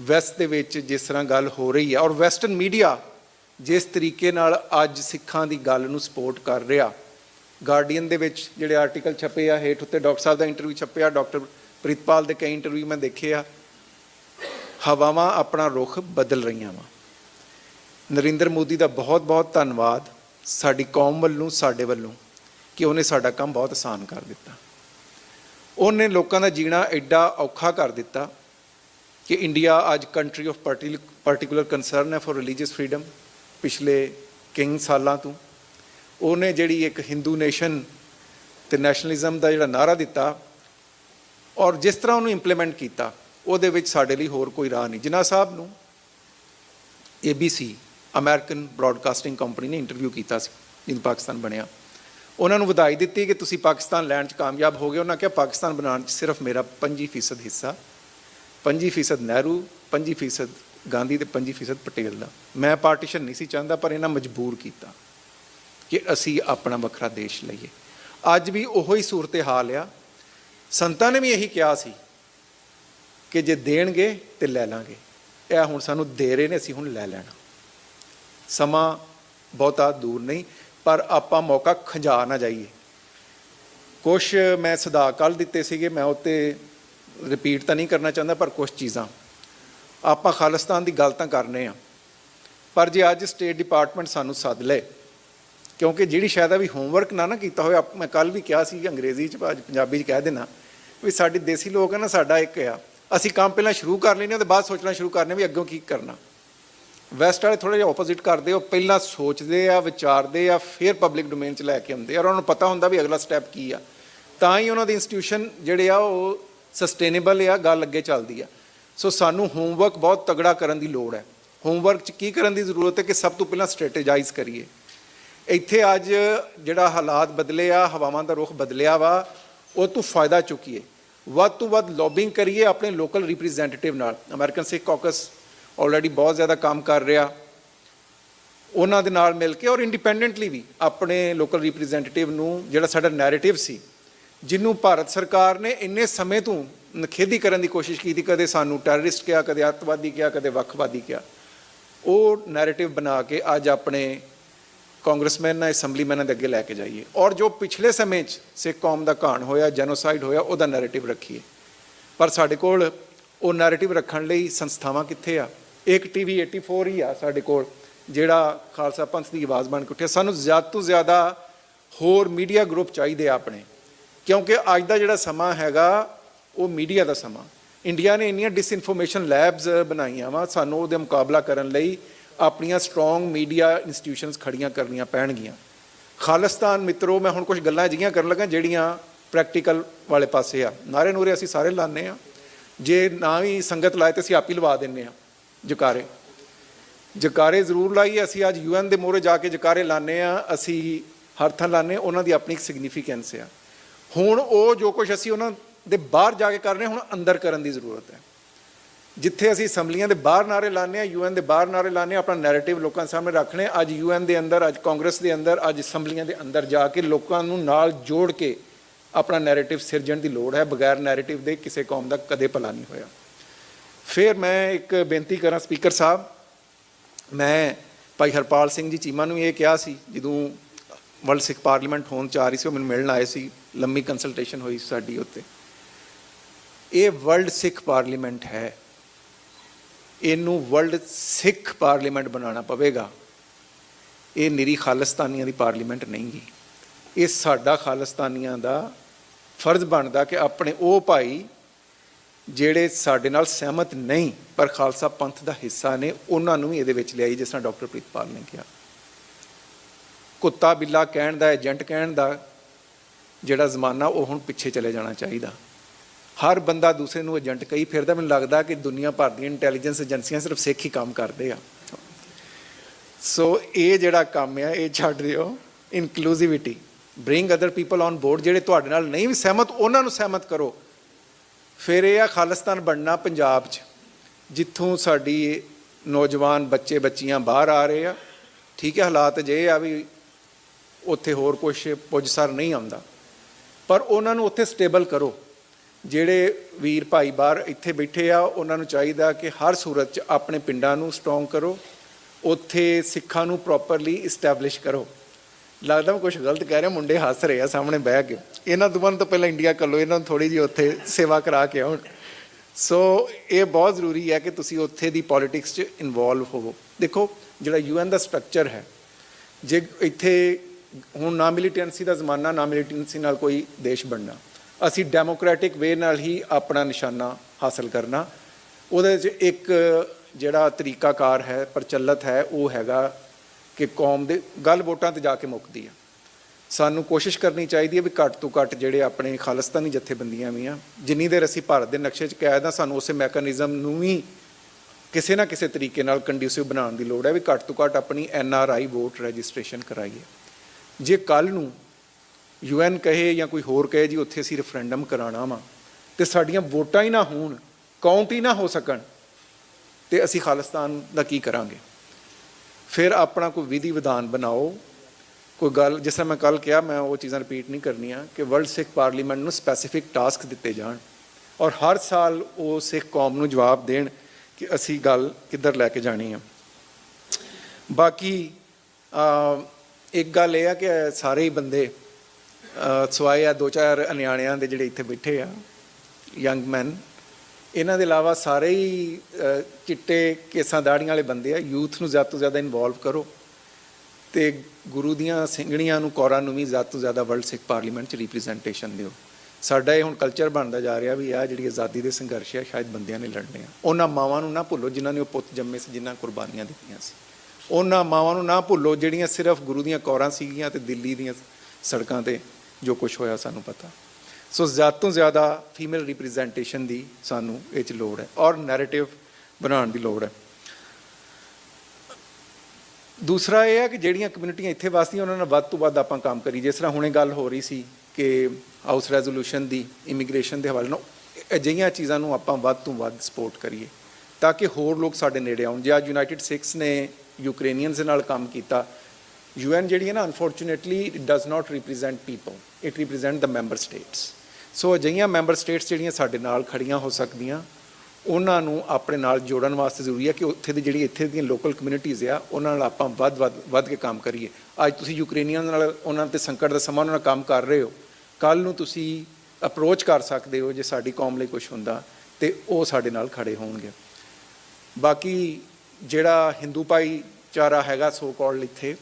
ਵੈਸਟ ਦੇ ਵਿੱਚ ਜਿਸ ਤਰ੍ਹਾਂ ਗੱਲ ਹੋ ਰਹੀ ਆ, ਔਰ ਵੈਸਟਰਨ ਮੀਡੀਆ ਜਿਸ ਤਰੀਕੇ ਨਾਲ ਅੱਜ ਸਿੱਖਾਂ ਦੀ ਗੱਲ ਨੂੰ ਸਪੋਰਟ ਕਰ ਰਿਹਾ। ਗਾਰਡੀਅਨ ਦੇ ਵਿੱਚ ਜਿਹੜੇ ਆਰਟੀਕਲ ਛਪੇ ਆ, ਹੇਠ ਉੱਤੇ ਡਾਕਟਰ ਸਾਹਿਬ ਦਾ ਇੰਟਰਵਿਊ ਛਪਿਆ, ਡਾਕਟਰ ਪ੍ਰੀਤਪਾਲ ਦੇ ਕਈ ਇੰਟਰਵਿਊ ਮੈਂ ਦੇਖੇ ਆ, ਹਵਾਵਾਂ ਆਪਣਾ ਰੁਖ ਬਦਲ ਰਹੀਆਂ ਵਾ। ਨਰਿੰਦਰ ਮੋਦੀ ਦਾ ਬਹੁਤ-ਬਹੁਤ ਧੰਨਵਾਦ ਸਾਡੀ ਕੌਮ ਵੱਲੋਂ, ਸਾਡੇ ਵੱਲੋਂ ਕਿ ਉਹਨੇ ਸਾਡਾ ਕੰਮ ਬਹੁਤ ਆਸਾਨ ਕਰ ਦਿੱਤਾ। ਉਹਨੇ ਲੋਕਾਂ ਦਾ ਜੀਣਾ ਐਡਾ ਔਖਾ ਕਰ ਦਿੱਤਾ ਕਿ ਇੰਡੀਆ ਅੱਜ ਕੰਟਰੀ ਆਫ ਪਾਰਟਿਕੂਲਰ ਕਨਸਰਨ ਹੈ ਫॉर ਰਿਲੀਜੀਅਸ ਫਰੀडम ਪਿਛਲੇ ਕਿੰਗ ਸਾਲਾਂ ਤੋਂ। ਉਹਨੇ ਜਿਹੜੀ ਇੱਕ ਹਿੰਦੂ ਨੇਸ਼ਨ ਤੇ ਨੈਸ਼ਨਲਿਜ਼ਮ ਦਾ ਜਿਹੜਾ ਨਾਰਾ ਦਿੱਤਾ ਔਰ ਜਿਸ ਤਰ੍ਹਾਂ ਉਹਨੂੰ ਇੰਪਲੀਮੈਂਟ ਕੀਤਾ, ਉਹਦੇ ਵਿੱਚ ਸਾਡੇ ਲਈ ਹੋਰ ਕੋਈ ਰਾਹ ਨਹੀਂ। ਜਿਨ੍ਹਾਂ ਸਾਹਿਬ ਨੂੰ ABC ਅਮਰੀਕਨ ਬ੍ਰਾਡਕਾਸਟਿੰਗ ਕੰਪਨੀ ਨੇ ਇੰਟਰਵਿਊ ਕੀਤਾ ਸੀ ਜਦੋਂ ਪਾਕਿਸਤਾਨ ਬਣਿਆ। ਉਹਨਾਂ ਨੂੰ ਵਧਾਈ ਦਿੱਤੀ ਕਿ ਤੁਸੀਂ ਪਾਕਿਸਤਾਨ ਲੈਣ 'ਚ ਕਾਮਯਾਬ ਹੋ ਗਏ। ਉਹਨਾਂ ਕਿਹਾ, ਪਾਕਿਸਤਾਨ ਬਣਾਉਣ 'ਚ ਸਿਰਫ ਮੇਰਾ 25% ਹਿੱਸਾ 25% ਨਹਿਰੂ 25% ਗਾਂਧੀ ਤੇ 25% ਪਟੇਲ ਦਾ। ਮੈਂ ਪਾਰਟੀਸ਼ਨ ਨਹੀਂ ਸੀ ਚਾਹੁੰਦਾ, ਪਰ ਇਹਨਾਂ ਮਜਬੂਰ ਕੀਤਾ ਕਿ ਅਸੀਂ ਆਪਣਾ ਵੱਖਰਾ ਦੇਸ਼ ਲਈਏ। ਅੱਜ ਵੀ ਉਹੋ ਹੀ ਸੂਰਤ ਹਾਲ ਆ ਸੰਤਾਂ ਨੇ ਵੀ ਇਹੀ ਕਿਹਾ ਸੀ ਕਿ ਜੇ ਦੇਣਗੇ ਤੇ ਲੈ ਲਾਂਗੇ। ਇਹ ਹੁਣ ਸਾਨੂੰ ਦੇ ਰਹੇ ਨੇ, ਅਸੀਂ ਹੁਣ ਲੈ ਲੈਣਾ। ਸਮਾਂ ਬਹੁਤਾ ਦੂਰ ਨਹੀਂ, ਪਰ ਆਪਾਂ ਮੌਕਾ ਖੰਜਾ ਨਾ ਜਾਈਏ। ਕੁਝ ਮੈਂ ਸਦਾ ਕੱਲ ਦਿੱਤੇ ਸੀਗੇ, ਮੈਂ ਉੱਤੇ ਰਿਪੀਟ ਤਾਂ ਨਹੀਂ ਕਰਨਾ ਚਾਹੁੰਦਾ, ਪਰ ਕੁਝ ਚੀਜ਼ਾਂ। ਆਪਾਂ ਖਾਲਿਸਤਾਨ ਦੀ ਗੱਲ ਤਾਂ ਕਰਨੇ ਆ ਪਰ ਜੇ ਅੱਜ ਸਟੇਟ ਡਿਪਾਰਟਮੈਂਟ ਸਾਨੂੰ ਸੱਦ ਲੈ ਕਿਉਂਕਿ ਜਿਹੜੀ ਸ਼ਾਇਦ ਆ ਵੀ ਹੋਮਵਰਕ ਨਾ ਨਾ ਕੀਤਾ ਹੋਵੇ, ਆਪ- ਮੈਂ ਕੱਲ ਵੀ ਕਿਹਾ ਸੀ, ਅੰਗਰੇਜ਼ੀ ਚ, ਅੱਜ ਪੰਜਾਬੀ ਚ ਕਹਿ ਦੇਣਾ। ਵੀ ਸਾਡੀ ਦੇਸੀ ਲੋਕ ਆ ਨਾ, ਸਾਡਾ ਇੱਕ ਆ। ਅਸੀਂ ਕੰਮ ਪਹਿਲਾਂ ਸ਼ੁਰੂ ਕਰ ਲੈਨੇ ਆ ਤੇ ਬਾਅਦ ਸੋਚਣਾ ਸ਼ੁਰੂ ਕਰਨੇ ਵੀ ਅੱਗੋਂ ਕੀ ਕਰਨਾ। ਵੈਸਟ ਵਾਲੇ ਥੋੜਾ ਜਿਹਾ ਆਪੋਜ਼ਿਟ ਕਰਦੇ ਉਹ ਪਹਿਲਾਂ ਸੋਚਦੇ ਆ, ਵਿਚਾਰਦੇ ਆ, ਫਿਰ ਪਬਲਿਕ ਡੋਮੇਨ ਚ ਲੈ ਕੇ ਆਉਂਦੇ ਆ। ਔਰ ਉਹਨਾਂ ਨੂੰ ਪਤਾ ਹੁੰਦਾ ਵੀ ਅਗਲਾ ਸਟੈਪ ਕੀ ਆ। ਤਾਂ ਹੀ ਉਹਨਾਂ ਦੇ ਇੰਸਟੀਟਿਊਸ਼ਨ ਜਿਹੜੇ ਆ, ਉਹ ਸਸਟੇਨੇਬਲ ਆ, ਗੱਲ ਅੱਗੇ ਚੱਲਦੀ ਆ। ਸੋ ਸਾਨੂੰ ਹੋਮਵਰਕ ਬਹੁਤ ਤਗੜਾ ਕਰਨ ਦੀ ਲੋੜ ਹੈ। ਹੋਮਵਰਕ ਚ ਕੀ ਕਰਨ ਦੀ ਜ਼ਰੂਰਤ ਹੈ ਕਿ ਸਭ ਤੋਂ ਪਹਿਲਾਂ ਸਟ੍ਰੈਟੇਜਾਈਜ਼ ਕਰੀਏ। ਇੱਥੇ ਅੱਜ ਜਿਹੜਾ ਹਾਲਾਤ ਬਦਲੇ ਆ, ਹਵਾਵਾਂ ਦਾ ਰੁਖ ਬਦਲਿਆ ਵਾ ਉਹ ਤੋਂ ਫਾਇਦਾ ਚੁੱਕੀਏ। ਵੱਧ ਤੋਂ ਵੱਧ ਲੌਬਿੰਗ ਕਰੀਏ ਆਪਣੇ ਲੋਕਲ ਰਿਪਰੈਜ਼ੈਂਟੇਟਿਵ ਨਾਲ। ਅਮਰੀਕਨ ਸਿੱਖ ਕਾਕਸ ਆਲਰੇਡੀ ਬਹੁਤ ਜ਼ਿਆਦਾ ਕੰਮ ਕਰ ਰਿਹਾ। ਉਹਨਾਂ ਦੇ ਨਾਲ ਮਿਲ ਕੇ ਔਰ ਇੰਡੀਪੈਂਡੈਂਟਲੀ ਵੀ ਆਪਣੇ ਲੋਕਲ ਰਿਪਰੈਜ਼ੈਂਟੇਟਿਵ ਨੂੰ ਜਿਹੜਾ ਸਾਡਾ ਨੈਰੇਟਿਵ ਸੀ, ਜਿਹਨੂੰ ਭਾਰਤ ਸਰਕਾਰ ਨੇ ਇੰਨੇ ਸਮੇਂ ਤੋਂ ਨਖੇਦੀ ਕਰਨ ਦੀ ਕੋਸ਼ਿਸ਼ ਕੀਤੀ, ਕਦੇ ਸਾਨੂੰ ਟੈਰਰਿਸਟ ਕਿਹਾ, ਕਦੇ ਅੱਤਵਾਦੀ ਕਿਹਾ, ਕਦੇ ਵੱਖਵਾਦੀ ਕਿਹਾ। ਉਹ ਨੈਰੇਟਿਵ ਬਣਾ ਕੇ ਅੱਜ ਆਪਣੇ ਕਾਂਗਰਸਮੈਨ ਨਾਲ ਅਸੈਂਬਲੀਮੈਨਾਂ ਦੇ ਅੱਗੇ ਲੈ ਕੇ ਜਾਈਏ। ਔਰ ਜੋ ਪਿਛਲੇ ਸਮੇਂ 'ਚ ਸਿੱਖ ਕੌਮ ਦਾ ਘਾਣ ਹੋਇਆ, ਜੈਨੋਸਾਈਡ ਹੋਇਆ, ਉਹਦਾ ਨੈਰੇਟਿਵ ਰੱਖੀਏ। ਪਰ ਸਾਡੇ ਕੋਲ ਉਹ ਨੈਰੇਟਿਵ ਰੱਖਣ ਲਈ ਸੰਸਥਾਵਾਂ ਕਿੱਥੇ ਆ? ਇੱਕ ਟੀਵੀ 84 ਹੀ ਆ ਸਾਡੇ ਕੋਲ, ਜਿਹੜਾ ਖਾਲਸਾ ਪੰਥ ਦੀ ਆਵਾਜ਼ ਬਣ ਕੇ ਉੱਠਿਆ। ਸਾਨੂੰ ਜ਼ਿਆਦਾ ਤੋਂ ਜ਼ਿਆਦਾ ਹੋਰ ਮੀਡੀਆ ਗਰੁੱਪ ਚਾਹੀਦੇ ਆ ਆਪਣੇ। ਕਿਉਂਕਿ ਅੱਜ ਦਾ ਜਿਹੜਾ ਸਮਾਂ ਹੈਗਾ, ਉਹ ਮੀਡੀਆ ਦਾ ਸਮਾਂ। ਇੰਡੀਆ ਨੇ ਇੰਨੀਆਂ ਡਿਸਇਨਫੋਰਮੇਸ਼ਨ ਲੈਬਸ ਬਣਾਈਆਂ ਵਾ, ਸਾਨੂੰ ਉਹਦੇ ਮੁਕਾਬਲਾ ਕਰਨ ਲਈ ਆਪਣੀਆਂ ਸਟਰੋਂਗ ਮੀਡੀਆ ਇੰਸਟੀਟਿਊਸ਼ਨਸ ਖੜੀਆਂ ਕਰਨੀਆਂ ਪੈਣਗੀਆਂ। ਖਾਲਿਸਤਾਨ ਮਿੱਤਰੋ, ਮੈਂ ਹੁਣ ਕੁਝ ਗੱਲਾਂ ਅਜਿਹੀਆਂ ਕਰਨ ਲੱਗਾ ਜਿਹੜੀਆਂ ਪ੍ਰੈਕਟੀਕਲ ਵਾਲੇ ਪਾਸੇ ਆ। ਨਾਰੇ ਨੂਰੇ ਅਸੀਂ ਸਾਰੇ ਲਾਣੇ ਆ ਜੇ ਨਾ ਵੀ ਸੰਗਤ ਲਾਏ ਤੇ ਅਸੀਂ ਆਪ ਹੀ ਲਵਾ ਦਿੰਨੇ ਆ ਜਕਾਰੇ। ਜਕਾਰੇ ਜ਼ਰੂਰ ਲਾਈਏ। ਅਸੀਂ ਅੱਜ ਯੂਐਨ ਦੇ ਮੋਹਰੇ ਜਾ ਕੇ ਜਕਾਰੇ ਲਾਣੇ ਆ ਅਸੀਂ ਹਰ ਥਾਂ ਲਾਣੇ ਉਹਨਾਂ ਦੀ ਆਪਣੀ ਇੱਕ ਸਿਗਨੀਫੀਕੈਂਸ ਆ। ਹੁਣ ਉਹ ਜੋ ਕੁਝ ਅਸੀਂ ਉਹਨਾਂ ਦੇ ਬਾਹਰ ਜਾ ਕੇ ਕਰ ਰਹੇ ਹੁਣ ਅੰਦਰ ਕਰਨ ਦੀ ਜ਼ਰੂਰਤ ਹੈ। ਜਿੱਥੇ ਅਸੀਂ ਅਸੈਂਬਲੀਆਂ ਦੇ ਬਾਹਰ ਨਾਰੇ ਲਾਣੇ ਆ ਯੂਐਨ ਦੇ ਬਾਹਰ ਨਾਰੇ ਲਾਣੇ ਆ ਆਪਣਾ ਨੈਰੇਟਿਵ ਲੋਕਾਂ ਸਾਹਮਣੇ ਰੱਖਣੇ ਆ। ਅੱਜ ਯੂਐਨ ਦੇ ਅੰਦਰ, ਅੱਜ ਕਾਂਗਰਸ ਦੇ ਅੰਦਰ, ਅੱਜ ਅਸੈਂਬਲੀਆਂ ਦੇ ਅੰਦਰ ਜਾ ਕੇ ਲੋਕਾਂ ਨੂੰ ਨਾਲ ਜੋੜ ਕੇ ਆਪਣਾ ਨੈਰੇਟਿਵ ਸਿਰਜਣ ਦੀ ਲੋੜ ਹੈ। ਬਗੈਰ ਨੈਰੇਟਿਵ ਦੇ ਕਿਸੇ ਕੌਮ ਦਾ ਕਦੇ ਭਲਾ ਨਹੀਂ ਹੋਇਆ। ਫਿਰ ਮੈਂ ਇੱਕ ਬੇਨਤੀ ਕਰਾਂ ਸਪੀਕਰ ਸਾਹਿਬ, ਮੈਂ ਭਾਈ ਹਰਪਾਲ ਸਿੰਘ ਜੀ ਚੀਮਾ ਨੂੰ ਇਹ ਕਿਹਾ ਸੀ, ਜਦੋਂ ਵਰਲਡ ਸਿੱਖ ਪਾਰਲੀਮੈਂਟ ਹੋਣ ਚ ਆ ਰਹੀ ਸੀ, ਉਹ ਮੈਨੂੰ ਮਿਲਣ ਆਏ ਸੀ, ਲੰਮੀ ਕੰਸਲਟੇਸ਼ਨ ਹੋਈ ਸਾਡੀ ਉੱਤੇ। ਇਹ ਵਰਲਡ ਸਿੱਖ ਪਾਰਲੀਮੈਂਟ ਹੈ। ਇਹਨੂੰ ਵਰਲਡ ਸਿੱਖ ਪਾਰਲੀਮੈਂਟ ਬਣਾਉਣਾ ਪਵੇਗਾ। ਇਹ ਨਿਰੀ ਖਾਲਿਸਤਾਨੀਆਂ ਦੀ ਪਾਰਲੀਮੈਂਟ ਨਹੀਂ ਗਈ ਇਹ ਸਾਡਾ ਖਾਲਿਸਤਾਨੀਆਂ ਦਾ ਫਰਜ਼ ਬਣਦਾ ਕਿ ਆਪਣੇ ਉਹ ਭਾਈ ਜਿਹੜੇ ਸਾਡੇ ਨਾਲ ਸਹਿਮਤ ਨਹੀਂ, ਪਰ ਖਾਲਸਾ ਪੰਥ ਦਾ ਹਿੱਸਾ ਨੇ, ਉਹਨਾਂ ਨੂੰ ਵੀ ਇਹਦੇ ਵਿੱਚ ਲਿਆਈ, ਜਿਸ ਤਰ੍ਹਾਂ ਡਾਕਟਰ ਪ੍ਰੀਤਪਾਲ ਨੇ ਕਿਹਾ। ਕੁੱਤਾ ਬਿੱਲਾ ਕਹਿਣ ਦਾ, ਏਜੰਟ ਕਹਿਣ ਦਾ, ਜਿਹੜਾ ਜ਼ਮਾਨਾ ਉਹ ਹੁਣ ਪਿੱਛੇ ਚਲੇ ਜਾਣਾ ਚਾਹੀਦਾ। ਹਰ ਬੰਦਾ ਦੂਸਰੇ ਨੂੰ ਏਜੰਟ ਕਹੀ ਫਿਰਦਾ, ਮੈਨੂੰ ਲੱਗਦਾ ਕਿ ਦੁਨੀਆ ਭਰ ਦੀਆਂ ਇੰਟੈਲੀਜੈਂਸ ਏਜੰਸੀਆਂ ਸਿਰਫ ਸਿੱਖ ਹੀ ਕੰਮ ਕਰਦੇ ਆ। ਸੋ ਇਹ ਜਿਹੜਾ ਕੰਮ ਆ, ਇਹ ਛੱਡ ਦਿਓ inclusivity bring other people on board ਜਿਹੜੇ ਤੁਹਾਡੇ ਨਾਲ ਨਹੀਂ ਵੀ ਸਹਿਮਤ, ਉਹਨਾਂ ਨੂੰ ਸਹਿਮਤ ਕਰੋ। ਫਿਰ ਇਹ ਆ ਖਾਲਿਸਤਾਨ ਬਣਨਾ ਪੰਜਾਬ 'ਚ, ਜਿੱਥੋਂ ਸਾਡੀ ਨੌਜਵਾਨ ਬੱਚੇ ਬੱਚੀਆਂ ਬਾਹਰ ਆ ਰਹੇ ਆ। ਠੀਕ ਹੈ, ਹਾਲਾਤ ਜੇ ਆ ਵੀ ਉੱਥੇ ਹੋਰ ਕੁਝ ਪੁੱਜਸਰ ਨਹੀਂ ਆਉਂਦਾ। ਪਰ ਉਹਨਾਂ ਨੂੰ ਉੱਥੇ ਸਟੇਬਲ ਕਰੋ। ਜਿਹੜੇ ਵੀਰ ਭਾਈ ਬਾਹਰ ਇੱਥੇ ਬੈਠੇ ਆ, ਉਹਨਾਂ ਨੂੰ ਚਾਹੀਦਾ ਕਿ ਹਰ ਸੂਰਤ 'ਚ ਆਪਣੇ ਪਿੰਡਾਂ ਨੂੰ ਸਟਰੋਂਗ ਕਰੋ, ਉੱਥੇ ਸਿੱਖਾਂ ਨੂੰ ਪ੍ਰੋਪਰਲੀ ਇਸਟੈਬਲਿਸ਼ ਕਰੋ। ਲੱਗਦਾ ਮੈਂ ਕੁਝ ਗਲਤ ਕਹਿ ਰਿਹਾ, ਮੁੰਡੇ ਹੱਸ ਰਹੇ ਆ ਸਾਹਮਣੇ ਬਹਿ ਕੇ। ਇਹਨਾਂ ਦੋਵਾਂ ਨੂੰ ਤਾਂ ਪਹਿਲਾਂ ਇੰਡੀਆ ਕਰ ਲਓ, ਇਹਨਾਂ ਨੂੰ ਥੋੜੀ ਜਿਹੀ ਉੱਥੇ ਸੇਵਾ ਕਰਾ ਕੇ ਆਉਣ। ਸੋ ਇਹ ਬਹੁਤ ਜ਼ਰੂਰੀ ਹੈ ਕਿ ਤੁਸੀਂ ਉੱਥੇ ਦੀ ਪੋਲਿਟਿਕਸ 'ਚ ਇਨਵੋਲਵ ਹੋਵੋ। ਦੇਖੋ, ਜਿਹੜਾ ਯੂਐਨ ਦਾ ਸਟਰਕਚਰ ਹੈ, ਜੇ ਇੱਥੇ ਹੁਣ ਨਾ ਮਿਲੀਟੈਂਸੀ ਦਾ ਜ਼ਮਾਨਾ, ਨਾ ਮਿਲੀਟੈਂਸੀ ਨਾਲ ਕੋਈ ਦੇਸ਼ ਬਣਨਾ। ਅਸੀਂ ਡੈਮੋਕ੍ਰੈਟਿਕ ਵੇ ਨਾਲ ਹੀ ਆਪਣਾ ਨਿਸ਼ਾਨਾ ਹਾਸਲ ਕਰਨਾ। ਉਹਦੇ 'ਚ ਇੱਕ ਜਿਹੜਾ ਤਰੀਕਾਕਾਰ ਹੈ, ਪ੍ਰਚਲਿਤ ਹੈ, ਉਹ ਹੈਗਾ ਕਿ ਕੌਮ ਦੇ ਗੱਲ ਵੋਟਾਂ ਤੇ ਜਾ ਕੇ ਮੁੱਕਦੀ ਆ। ਸਾਨੂੰ ਕੋਸ਼ਿਸ਼ ਕਰਨੀ ਚਾਹੀਦੀ ਹੈ ਵੀ ਘੱਟ ਤੋਂ ਘੱਟ ਜਿਹੜੇ ਆਪਣੇ ਖਾਲਿਸਤਾਨੀ ਜਥੇਬੰਦੀਆਂ ਵੀ ਆ, ਜਿੰਨੀ ਦੇਰ ਅਸੀਂ ਭਾਰਤ ਦੇ ਨਕਸ਼ੇ 'ਚ ਕੈਦ ਆ, ਸਾਨੂੰ ਉਸੇ ਮੈਕੈਨਿਜ਼ਮ ਨੂੰ ਵੀ ਕਿਸੇ ਨਾ ਕਿਸੇ ਤਰੀਕੇ ਨਾਲ ਕੰਡਿਊਸਿਵ ਬਣਾਉਣ ਦੀ ਲੋੜ ਹੈ ਵੀ ਘੱਟ ਤੋਂ ਘੱਟ ਆਪਣੀ N R I vote registration ਕਰਾਈਏ। ਜੇ ਕੱਲ ਨੂੰ ਯੂਐਨ ਕਹੇ ਜਾਂ ਕੋਈ ਹੋਰ ਕਹੇ ਜੀ, ਉੱਥੇ ਅਸੀਂ ਰੈਫਰੈਂਡਮ ਕਰਾਉਣਾ ਵਾ। ਤੇ ਸਾਡੀਆਂ ਵੋਟਾਂ ਹੀ ਨਾ ਹੋਣ ਕਾਊਂਟ ਹੀ ਨਾ ਹੋ ਸਕਣ, ਤੇ ਅਸੀਂ ਖਾਲਿਸਤਾਨ ਦਾ ਕੀ ਕਰਾਂਗੇ? ਫਿਰ ਆਪਣਾ ਕੋਈ ਵਿਧੀ ਵਿਧਾਨ ਬਣਾਓ। ਕੋਈ ਗੱਲ, ਜਿਸ ਤਰ੍ਹਾਂ ਮੈਂ ਕੱਲ ਕਿਹਾ, ਮੈਂ ਉਹ ਚੀਜ਼ਾਂ ਰਿਪੀਟ ਨਹੀਂ ਕਰਨੀਆਂ, ਕਿ ਵਰਲਡ ਸਿੱਖ ਪਾਰਲੀਮੈਂਟ ਨੂੰ ਸਪੈਸੀਫਿਕ ਟਾਸਕ ਦਿੱਤੇ ਜਾਣ। ਔਰ ਹਰ ਸਾਲ ਉਹ ਸਿੱਖ ਕੌਮ ਨੂੰ ਜਵਾਬ ਦੇਣ ਕਿ ਅਸੀਂ ਗੱਲ ਕਿੱਧਰ ਲੈ ਕੇ ਜਾਣੀ ਆ। ਬਾਕੀ ਇੱਕ ਗੱਲ ਇਹ ਆ ਕਿ ਸਾਰੇ ਹੀ ਬੰਦੇ ਸਵਾਏ ਆ ਦੋ ਚਾਰ ਅਨਿਆਣਿਆਂ ਦੇ ਜਿਹੜੇ ਇੱਥੇ ਬੈਠੇ ਆ ਯੰਗ ਮੈਨ ਇਹਨਾਂ ਦੇ ਇਲਾਵਾ ਸਾਰੇ ਹੀ ਚਿੱਟੇ ਕੇਸਾਂ ਦਾੜੀਆਂ ਵਾਲੇ ਬੰਦੇ ਆ। ਯੂਥ ਨੂੰ ਜ਼ਿਆਦਾ ਤੋਂ ਜ਼ਿਆਦਾ ਇਨਵੋਲਵ ਕਰੋ। ਤੇ ਗੁਰੂ ਦੀਆਂ ਸਿੰਘਣੀਆਂ ਨੂੰ, ਕੌਰਾਂ ਨੂੰ ਵੀ ਜ਼ਿਆਦਾ ਤੋਂ ਜ਼ਿਆਦਾ ਵਰਲਡ ਸਿੱਖ ਪਾਰਲੀਮੈਂਟ 'ਚ ਰਿਪਰੈਜ਼ੈਂਟੇਸ਼ਨ ਦਿਓ। ਸਾਡਾ ਇਹ ਹੁਣ ਕਲਚਰ ਬਣਦਾ ਜਾ ਰਿਹਾ ਵੀ ਆ ਜਿਹੜੀ ਆਜ਼ਾਦੀ ਦੇ ਸੰਘਰਸ਼ ਆ, ਸ਼ਾਇਦ ਬੰਦਿਆਂ ਨੇ ਲੜਨੇ ਆ। ਉਹਨਾਂ ਮਾਵਾਂ ਨੂੰ ਨਾ ਭੁੱਲੋ, ਜਿਨ੍ਹਾਂ ਨੇ ਉਹ ਪੁੱਤ ਜੰਮੇ ਸੀ, ਜਿਨ੍ਹਾਂ ਕੁਰਬਾਨੀਆਂ ਦਿੱਤੀਆਂ ਸੀ। ਉਹਨਾਂ ਮਾਵਾਂ ਨੂੰ ਨਾ ਭੁੱਲੋ, ਜਿਹੜੀਆਂ ਸਿਰਫ ਗੁਰੂ ਦੀਆਂ ਕੌਰਾਂ ਸੀਗੀਆਂ ਤੇ ਦਿੱਲੀ ਦੀਆਂ ਸੜਕਾਂ ਤੇ ਜੋ ਕੁਝ ਹੋਇਆ ਸਾਨੂੰ ਪਤਾ। ਸੋ ਜ਼ਿਆਦਾ ਤੋਂ ਜ਼ਿਆਦਾ ਫੀਮੇਲ ਰਿਪਰੈਜ਼ੈਂਟੇਸ਼ਨ ਦੀ ਸਾਨੂੰ ਇਹ ਚ ਲੋੜ ਹੈ ਔਰ ਨੈਰੇਟਿਵ ਬਣਾਉਣ ਦੀ ਲੋੜ ਹੈ। ਦੂਸਰਾ ਇਹ ਹੈ ਕਿ ਜਿਹੜੀਆਂ ਕਮਿਊਨਿਟੀਆਂ ਇੱਥੇ ਵਸਦੀਆਂ, ਉਹਨਾਂ ਨਾਲ ਵੱਧ ਤੋਂ ਵੱਧ ਆਪਾਂ ਕੰਮ ਕਰੀ ਜਿਸ ਤਰ੍ਹਾਂ ਹੁਣੇ ਗੱਲ ਹੋ ਰਹੀ ਸੀ ਕਿ ਹਾਊਸ ਰੈਜ਼ੋਲੂਸ਼ਨ ਦੀ ਇਮੀਗ੍ਰੇਸ਼ਨ ਦੇ ਹਵਾਲੇ ਨਾਲ ਅਜਿਹੀਆਂ ਚੀਜ਼ਾਂ ਨੂੰ ਆਪਾਂ ਵੱਧ ਤੋਂ ਵੱਧ ਸਪੋਰਟ ਕਰੀਏ ਤਾਂ ਕਿ ਹੋਰ ਲੋਕ ਸਾਡੇ ਨੇੜੇ ਆਉਣ। ਜੇ ਅੱਜ ਯੂਨਾਈਟਿਡ ਸਿਕਸ ਨੇ ਯੂਕਰੇਨੀਅਨਸ ਦੇ ਨਾਲ ਕੰਮ ਕੀਤਾ ਯੂਐਨ ਜਿਹੜੀ ਹੈ ਨਾ unfortunately it does not represent people it represent the member states so ਅਜਿਹੀਆਂ ਮੈਂਬਰ ਸਟੇਟਸ ਜਿਹੜੀਆਂ ਸਾਡੇ ਨਾਲ ਖੜੀਆਂ ਹੋ ਸਕਦੀਆਂ, ਉਹਨਾਂ ਨੂੰ ਆਪਣੇ ਨਾਲ ਜੋੜਨ ਵਾਸਤੇ ਜ਼ਰੂਰੀ ਹੈ ਕਿ ਉੱਥੇ ਦੀ ਜਿਹੜੀ ਇੱਥੇ ਦੀਆਂ ਲੋਕਲ ਕਮਿਊਨਿਟੀਜ਼ ਆ, ਉਹਨਾਂ ਨਾਲ ਆਪਾਂ ਵੱਧ ਵੱਧ ਵੱਧ ਕੇ ਕੰਮ ਕਰੀਏ। ਅੱਜ ਤੁਸੀਂ ਯੂਕਰੇਨੀਅਨ ਨਾਲ ਉਹਨਾਂ ਤੇ ਸੰਕਟ ਦਾ ਸਮਾਂ ਉਹਨਾਂ ਨਾਲ ਕੰਮ ਕਰ ਰਹੇ ਹੋ। ਕੱਲ ਨੂੰ ਤੁਸੀਂ ਅਪਰੋਚ ਕਰ ਸਕਦੇ ਹੋ ਜੇ ਸਾਡੀ ਕੌਮ ਲਈ ਕੁਝ ਹੁੰਦਾ, ਤੇ ਉਹ ਸਾਡੇ ਨਾਲ ਖੜੇ ਹੋਣਗੇ। ਬਾਕੀ ਜਿਹੜਾ ਹਿੰਦੂ ਭਾਈਚਾਰਾ ਹੈਗਾ ਸੋ ਕਾਲਡ ਇੱਥੇ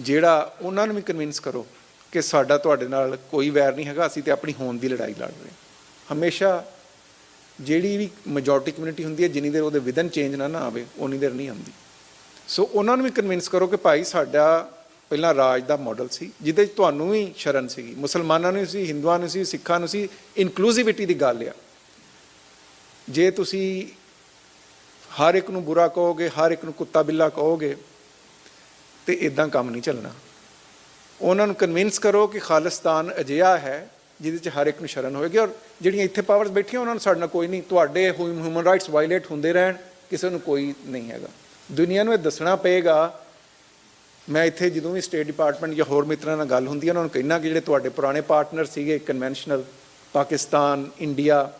ਜਿਹੜਾ ਉਹਨਾਂ ਨੂੰ ਵੀ ਕਨਵਿੰਸ ਕਰੋ ਕਿ ਸਾਡਾ ਤੁਹਾਡੇ ਨਾਲ ਕੋਈ ਵੈਰ ਨਹੀਂ ਹੈਗਾ, ਅਸੀਂ ਤੇ ਆਪਣੀ ਹੋਂਦ ਦੀ ਲੜਾਈ ਲੜ ਰਹੇ ਹਮੇਸ਼ਾ ਜਿਹੜੀ ਵੀ ਮੈਜੋਰਟੀ ਕਮਿਊਨਿਟੀ ਹੁੰਦੀ ਹੈ, ਜਿੰਨੀ ਦੇਰ ਉਹਦੇ ਵਿਦਨ ਚੇਂਜ ਨਾ ਨਾ ਆਵੇ ਉਨੀ ਦੇਰ ਨਹੀਂ ਆਉਂਦੀ। ਸੋ ਉਹਨਾਂ ਨੂੰ ਵੀ ਕਨਵਿੰਸ ਕਰੋ ਕਿ ਭਾਈ ਸਾਡਾ ਪਹਿਲਾਂ ਰਾਜ ਦਾ ਮਾਡਲ ਸੀ, ਜਿਹਦੇ 'ਚ ਤੁਹਾਨੂੰ ਵੀ ਸ਼ਰਨ ਸੀਗੀ। ਮੁਸਲਮਾਨਾਂ ਨੂੰ ਸੀ, ਹਿੰਦੂਆਂ ਨੂੰ ਸੀ, ਸਿੱਖਾਂ ਨੂੰ ਸੀ ਇਨਕਲੂਸਿਵਿਟੀ ਦੀ ਗੱਲ ਆ। ਜੇ ਤੁਸੀਂ ਹਰ ਇੱਕ ਨੂੰ ਬੁਰਾ ਕਹੋਗੇ, ਹਰ ਇੱਕ ਨੂੰ ਕੁੱਤਾ ਬਿੱਲਾ ਕਹੋਗੇ ਤੇ ਇਦਾਂ ਕੰਮ ਨਹੀਂ ਚੱਲਣਾ। ਉਹਨਾਂ ਨੂੰ ਕਨਵਿੰਸ ਕਰੋ ਕਿ ਖਾਲਿਸਤਾਨ ਅਜਿਹਾ ਹੈ, ਜਿਹਦੇ 'ਚ ਹਰ ਇੱਕ ਨੂੰ ਸ਼ਰਨ ਹੋਏਗੀ ਔਰ ਜਿਹੜੀਆਂ ਇੱਥੇ ਪਾਵਰਸ ਬੈਠੀਆਂ, ਉਹਨਾਂ ਨੂੰ ਸਾਡੇ ਨਾਲ ਕੋਈ ਨਹੀਂ। ਤੁਹਾਡੇ ਹਿਊਮਨ ਰਾਈਟਸ ਵਾਇਲੇਟ ਹੁੰਦੇ ਰਹਿਣ, ਕਿਸੇ ਨੂੰ ਕੋਈ ਨਹੀਂ ਹੈਗਾ। ਦੁਨੀਆ ਨੂੰ ਇਹ ਦੱਸਣਾ ਪਏਗਾ, ਮੈਂ ਇੱਥੇ ਜਦੋਂ ਵੀ ਸਟੇਟ ਡਿਪਾਰਟਮੈਂਟ ਜਾਂ ਹੋਰ ਮਿੱਤਰਾਂ ਨਾਲ ਗੱਲ ਹੁੰਦੀ ਹੈ ਉਹਨਾਂ ਨੂੰ ਕਹਿਣਾ ਕਿ ਜਿਹੜੇ ਤੁਹਾਡੇ ਪੁਰਾਣੇ ਪਾਰਟਨਰ ਸੀਗੇ ਕਨਵੈਨਸ਼ਨਲ ਪਾਕਿਸਤਾਨ ਇੰਡੀਆ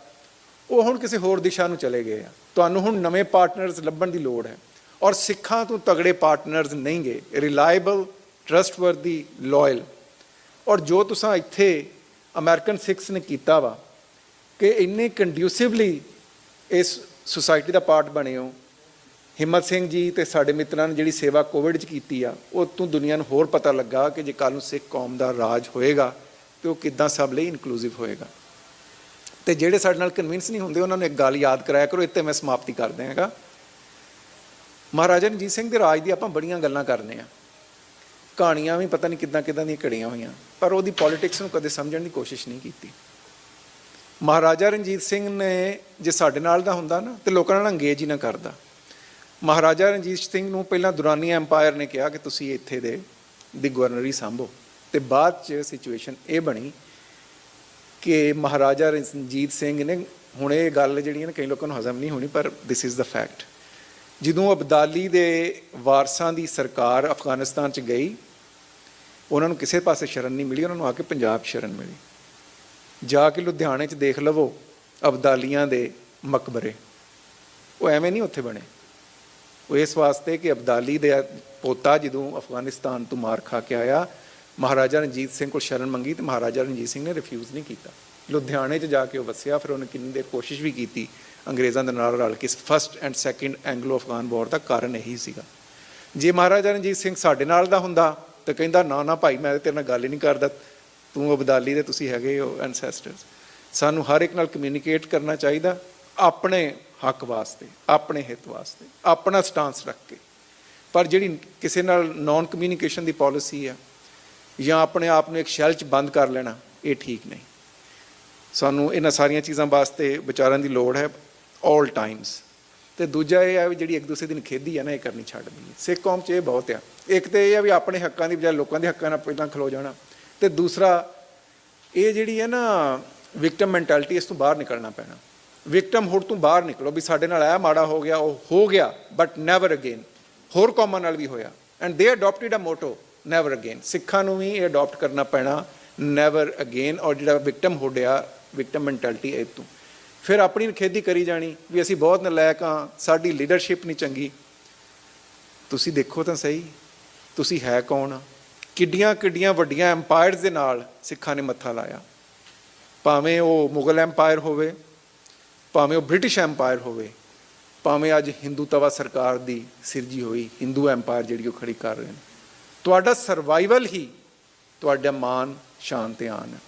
ਉਹ ਹੁਣ ਕਿਸੇ ਹੋਰ ਦਿਸ਼ਾ ਨੂੰ ਚਲੇ ਗਏ ਆ। ਤੁਹਾਨੂੰ ਹੁਣ ਨਵੇਂ ਪਾਰਟਨਰਸ ਲੱਭਣ ਦੀ ਲੋੜ ਹੈ। ਔਰ ਸਿੱਖਾਂ ਤੋਂ ਤਗੜੇ ਪਾਰਟਨਰਸ ਨਹੀਂਗੇ ਰਿਲਾਇਬਲ ਟਰਸਟਵਰਦੀ ਲਾਇਲ ਔਰ ਜੋ ਤੁਸੀਂ ਇੱਥੇ ਅਮਰੀਕਨ ਸਿੱਖਸ ਨੇ ਕੀਤਾ ਵਾ ਕਿ ਇੰਨੇ ਕੰਡਿਊਸਿਵਲੀ ਇਸ ਸੁਸਾਇਟੀ ਦਾ ਪਾਰਟ ਬਣੇ ਹੋ। ਹਿੰਮਤ ਸਿੰਘ ਜੀ ਤੇ ਸਾਡੇ ਮਿੱਤਰਾਂ ਨੇ ਜਿਹੜੀ ਸੇਵਾ ਕੋਵਿਡ 'ਚ ਕੀਤੀ ਆ, ਉਹ ਤੋਂ ਦੁਨੀਆ ਨੂੰ ਹੋਰ ਪਤਾ ਲੱਗਾ ਕਿ ਜੇ ਕੱਲ ਨੂੰ ਸਿੱਖ ਕੌਮ ਦਾ ਰਾਜ ਹੋਏਗਾ, ਤੇ ਉਹ ਕਿੱਦਾਂ ਸਭ ਲਈ ਇਨਕਲੂਸਿਵ ਹੋਏਗਾ। ਤੇ ਜਿਹੜੇ ਸਾਡੇ ਨਾਲ ਕਨਵਿੰਸ ਨਹੀਂ ਹੁੰਦੇ, ਉਹਨਾਂ ਨੂੰ ਇੱਕ ਗੱਲ ਯਾਦ ਕਰਾਇਆ ਕਰੋ, ਇੱਥੇ ਮੈਂ ਸਮਾਪਤੀ ਕਰ ਦਿਆਂਗਾ ਮਹਾਰਾਜਾ ਰਣਜੀਤ ਸਿੰਘ ਦੇ ਰਾਜ ਦੀ ਆਪਾਂ ਬੜੀਆਂ ਗੱਲਾਂ ਕਰਨੇ ਆ। ਕਹਾਣੀਆਂ ਵੀ ਪਤਾ ਨਹੀਂ ਕਿੱਦਾਂ ਕਿੱਦਾਂ ਦੀਆਂ ਘੜੀਆਂ ਹੋਈਆਂ, ਪਰ ਉਹਦੀ ਪੋਲਿਟਿਕਸ ਨੂੰ ਕਦੇ ਸਮਝਣ ਦੀ ਕੋਸ਼ਿਸ਼ ਨਹੀਂ ਕੀਤੀ। ਮਹਾਰਾਜਾ ਰਣਜੀਤ ਸਿੰਘ ਨੇ ਜੇ ਸਾਡੇ ਨਾਲ ਦਾ ਹੁੰਦਾ ਨਾ, ਤੇ ਲੋਕਾਂ ਨਾਲ ਅੰਗੇਜ ਹੀ ਨਾ ਕਰਦਾ। ਮਹਾਰਾਜਾ ਰਣਜੀਤ ਸਿੰਘ ਨੂੰ ਪਹਿਲਾਂ ਦੁਰਾਨੀ ਐਮਪਾਇਰ ਨੇ ਕਿਹਾ ਕਿ ਤੁਸੀਂ ਇੱਥੇ ਦੇ ਦੀ ਗਵਰਨਰੀ ਸੰਭੋ। ਤੇ ਬਾਅਦ ਚ ਸਿਚੁਏਸ਼ਨ ਇਹ ਬਣੀ ਕਿ ਮਹਾਰਾਜਾ ਰਣਜੀਤ ਸਿੰਘ ਨੇ, ਹੁਣ ਇਹ ਗੱਲ ਜਿਹੜੀ ਹੈ ਨਾ ਕਈ ਲੋਕਾਂ ਨੂੰ ਹਜ਼ਮ ਨਹੀਂ ਹੋਣੀ, ਪਰ ਦਿਸ ਇਜ਼ ਦਾ ਫੈਕਟ ਜਦੋਂ ਅਬਦਾਲੀ ਦੇ ਵਾਰਸਾਂ ਦੀ ਸਰਕਾਰ ਅਫਗਾਨਿਸਤਾਨ ਚ ਗਈ, ਉਹਨਾਂ ਨੂੰ ਕਿਸੇ ਪਾਸੇ ਸ਼ਰਨ ਨਹੀਂ ਮਿਲੀ, ਉਹਨਾਂ ਨੂੰ ਆ ਕੇ ਪੰਜਾਬ 'ਚ ਸ਼ਰਨ ਮਿਲੀ। ਜਾ ਕੇ ਲੁਧਿਆਣੇ 'ਚ ਦੇਖ ਲਵੋ ਅਬਦਾਲੀਆਂ ਦੇ ਮਕਬਰੇ। ਉਹ ਐਵੇਂ ਨਹੀਂ ਉੱਥੇ ਬਣੇ। ਉਹ ਇਸ ਵਾਸਤੇ ਕਿ ਅਬਦਾਲੀ ਦੇ ਪੋਤਾ ਜਦੋਂ ਅਫਗਾਨਿਸਤਾਨ ਤੋਂ ਮਾਰ ਖਾ ਕੇ ਆਇਆ, ਮਹਾਰਾਜਾ ਰਣਜੀਤ ਸਿੰਘ ਕੋਲ ਸ਼ਰਨ ਮੰਗੀ ਤੇ ਮਹਾਰਾਜਾ ਰਣਜੀਤ ਸਿੰਘ ਨੇ ਰਿਫਿਊਜ਼ ਨਹੀਂ ਕੀਤਾ। ਲੁਧਿਆਣੇ 'ਚ ਜਾ ਕੇ ਉਹ ਵਸਿਆ, ਫਿਰ ਉਹਨੇ ਕਿੰਨੀ ਦੇਰ ਕੋਸ਼ਿਸ਼ ਵੀ ਕੀਤੀ ਅੰਗਰੇਜ਼ਾਂ ਦੇ ਨਾਲ ਰਲ ਕੇ first and second Anglo Afghan war ਦਾ ਕਾਰਨ ਇਹੀ ਸੀਗਾ। ਜੇ ਮਹਾਰਾਜਾ ਰਣਜੀਤ ਸਿੰਘ ਸਾਡੇ ਨਾਲ ਦਾ ਹੁੰਦਾ ਤਾਂ ਕਹਿੰਦਾ, ਨਾ ਨਾ ਭਾਈ, ਮੈਂ ਤਾਂ ਤੇਰੇ ਨਾਲ ਗੱਲ ਹੀ ਨਹੀਂ ਕਰਦਾ। ਤੂੰ ਅਬਦਾਲੀ ਦੇ, ਤੁਸੀਂ ਹੈਗੇ ਹੋ ਐਨਸੈਸਟਰਸ ਸਾਨੂੰ ਹਰ ਇੱਕ ਨਾਲ ਕਮਿਊਨੀਕੇਟ ਕਰਨਾ ਚਾਹੀਦਾ ਆਪਣੇ ਹੱਕ ਵਾਸਤੇ, ਆਪਣੇ ਹਿੱਤ ਵਾਸਤੇ, ਆਪਣਾ ਸਟਾਂਸ ਰੱਖ ਕੇ। ਪਰ ਜਿਹੜੀ ਕਿਸੇ ਨਾਲ ਨਾਨ ਕਮਿਊਨੀਕੇਸ਼ਨ ਦੀ ਪਾਲਿਸੀ ਆ ਜਾਂ ਆਪਣੇ ਆਪ ਨੂੰ ਇੱਕ ਸ਼ੈਲ 'ਚ ਬੰਦ ਕਰ ਲੈਣਾ, ਇਹ ਠੀਕ ਨਹੀਂ। ਸਾਨੂੰ ਇਹਨਾਂ ਸਾਰੀਆਂ ਚੀਜ਼ਾਂ ਵਾਸਤੇ ਵਿਚਾਰਾਂ ਦੀ ਲੋੜ ਹੈ। 올 ਟਾਈਮਸ ਤੇ ਦੂਜਾ ਇਹ ਹੈ ਵੀ ਜਿਹੜੀ ਇੱਕ ਦੂਸਰੇ ਦਿਨ ਨਿਖੇਧੀ ਆ ਨਾ, ਇਹ ਕਰਨੀ ਛੱਡ ਦਈਏ ਸਿੱਖ ਕੌਮ 'ਚ ਇਹ ਬਹੁਤ ਆ। ਇੱਕ ਤੇ ਇਹ ਆ ਵੀ ਆਪਣੇ ਹੱਕਾਂ ਦੀ ਬਜਾਏ ਲੋਕਾਂ ਦੇ ਹੱਕਾਂ ਨਾਲ ਪਹਿਲਾਂ ਖਲੋ ਜਾਣਾ। ਤੇ ਦੂਸਰਾ, ਇਹ ਜਿਹੜੀ ਹੈ ਨਾ ਵਿਕਟਮ ਮੈਂਟੈਲਿਟੀ ਇਸ ਤੋਂ ਬਾਹਰ ਨਿਕਲਣਾ ਪੈਣਾ। ਵਿਕਟਮ ਹੁੱਡ ਤੋਂ ਬਾਹਰ ਨਿਕਲੋ ਵੀ ਸਾਡੇ ਨਾਲ ਇਹ ਮਾੜਾ ਹੋ ਗਿਆ, ਉਹ ਹੋ ਗਿਆ ਬਟ ਨੈਵਰ ਅਗੇਨ ਹੋਰ ਕੌਮਾਂ ਨਾਲ ਵੀ ਹੋਇਆ। And they adopted a motto never again ਸਿੱਖਾਂ ਨੂੰ ਵੀ ਇਹ ਅਡਾਪਟ ਕਰਨਾ ਪੈਣਾ ਨੈਵਰ ਅਗੇਨ ਔਰ ਜਿਹੜਾ ਵਿਕਟਮ ਹੁਡ ਆ ਵਿਕਟਮ ਮੈਂਟੈਲਿਟੀ ਇਹ ਤੋਂ। ਫਿਰ ਆਪਣੀ ਖੇਦੀ ਕਰੀ ਜਾਣੀ ਵੀ ਅਸੀਂ ਬਹੁਤ ਨਲਾਇਕ ਹਾਂ, ਸਾਡੀ ਲੀਡਰਸ਼ਿਪ ਨਹੀਂ ਚੰਗੀ। ਤੁਸੀਂ ਦੇਖੋ ਤਾਂ ਸਹੀ, ਤੁਸੀਂ ਹੈ ਕੌਣ? ਕਿੱਡੀਆਂ ਕਿੱਡੀਆਂ ਵੱਡੀਆਂ ਐਮਪਾਇਰਸ ਦੇ ਨਾਲ ਸਿੱਖਾਂ ਨੇ ਮੱਥਾ ਲਾਇਆ। ਭਾਵੇਂ ਉਹ ਮੁਗਲ ਐਮਪਾਇਰ ਹੋਵੇ, ਭਾਵੇਂ ਉਹ ਬ੍ਰਿਟਿਸ਼ ਐਮਪਾਇਰ ਹੋਵੇ, ਭਾਵੇਂ ਅੱਜ ਹਿੰਦੂ ਤਵਾ ਸਰਕਾਰ ਦੀ ਸਿਰਜੀ ਹੋਈ ਹਿੰਦੂ ਐਮਪਾਇਰ ਜਿਹੜੀ ਉਹ ਖੜੀ ਕਰ ਰਹੇ ਨੇ। ਤੁਹਾਡਾ ਸਰਵਾਈਵਲ ਹੀ ਤੁਹਾਡਾ ਮਾਨ ਸ਼ਾਨ ਤੇ ਆਨ ਹੈ।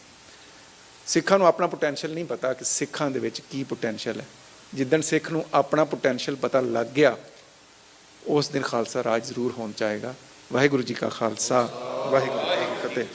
ਸਿੱਖਾਂ ਨੂੰ ਆਪਣਾ ਪੋਟੈਂਸ਼ੀਅਲ ਨਹੀਂ ਪਤਾ ਕਿ ਸਿੱਖਾਂ ਦੇ ਵਿੱਚ ਕੀ ਪੋਟੈਂਸ਼ੀਅਲ ਹੈ। ਜਿੱਦਣ ਸਿੱਖ ਨੂੰ ਆਪਣਾ ਪੋਟੈਂਸ਼ੀਅਲ ਪਤਾ ਲੱਗ ਗਿਆ, ਉਸ ਦਿਨ ਖਾਲਸਾ ਰਾਜ ਜ਼ਰੂਰ ਹੋਣ ਚਾਹੇਗਾ। ਵਾਹਿਗੁਰੂ ਜੀ ਕਾ ਖਾਲਸਾ, ਵਾਹਿਗੁਰੂ ਜੀ ਕੀ ਫਤਿਹ।